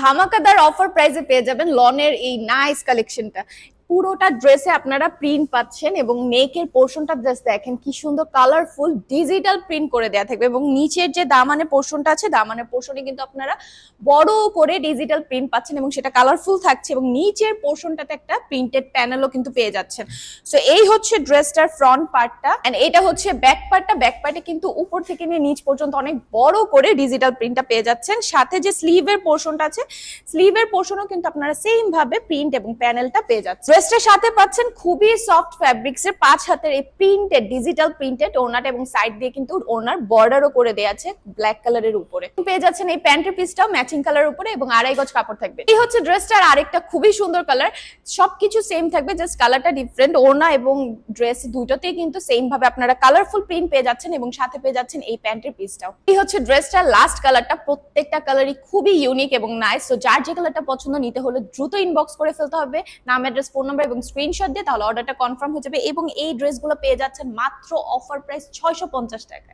ধামাকাদার offer প্রাইসে পেয়ে যাবেন লনের এই নাইস কালেকশনটা পুরোটা ড্রেসে আপনারা প্রিন্ট পাচ্ছেন এবং নেকের পোর্শনটা জাস্ট দেখেন কি সুন্দর কালারফুল ডিজিটাল প্রিন্ট করে দেওয়া থাকবে এবং নিচের যে দামানের পোর্শনটা আছে, দামানের পোর্শনে কিন্তু আপনারা বড় করে ডিজিটাল প্রিন্ট পাচ্ছেন এবং সেটা কালারফুল থাকছে এবং নিচের পোর্শনটাতে একটা প্রিন্টেড প্যানেলও কিন্তু পেয়ে যাচ্ছেন। সো এই হচ্ছে ড্রেসটার ফ্রন্ট পার্টটা এন্ড এটা হচ্ছে ব্যাক পার্টটা ব্যাক পার্টে কিন্তু উপর থেকে নিয়ে নিচ পর্যন্ত অনেক বড় করে ডিজিটাল প্রিন্টটা পেয়ে যাচ্ছেন। সাথে যে স্লিভের পোর্শনটা আছে স্লিভের পোর্শনও কিন্তু আপনারা সেম ভাবে প্রিন্ট এবং প্যানেলটা পেয়ে যাচ্ছেন। ড্রেসটার সাথে পাচ্ছেন খুবই সফট ফ্যাব্রিক্স এর পাঁচ হাতের এই প্রিন্টেড ডিজিটাল প্রিন্টেড ওনাটা এবং সাইড দিয়ে কিন্তু ওনার বর্ডারও করে দেওয়া আছে ব্ল্যাক কালারের উপরে। পেয়ে যাচ্ছেন এই প্যান্টের পিসটাও ম্যাচিং কালার উপরে এবং আড়াই গজ কাপড় থাকবে। এই হচ্ছে ড্রেসটার আরেকটা খুবই সুন্দর কালার সবকিছু সেম থাকবে জাস্ট কালারটা ডিফারেন্ট ওনা এবং ড্রেস দুটোতেই কিন্তু সেম ভাবে আপনারা কালারফুল প্রিন্ট পেয়ে যাচ্ছেন এবং সাথে পেয়ে যাচ্ছেন এই প্যান্টের পিসটাও এই হচ্ছে ড্রেসটার লাস্ট কালারটা প্রত্যেকটা কালারই খুবই ইউনিক এবং নাইস তো যার যে কালারটা পছন্দ, নিতে হলে দ্রুত ইনবক্স করে ফেলতে হবে। নাম অ্যাড্রেস ফোন নাম্বার এবং স্ক্রিনশট দিয়ে তাহলে অর্ডারটা কনফার্ম হয়ে যাবে এবং এই ড্রেসগুলো পেয়ে যাচ্ছেন মাত্র অফার প্রাইস ছয়শো পঞ্চাশ টাকায়।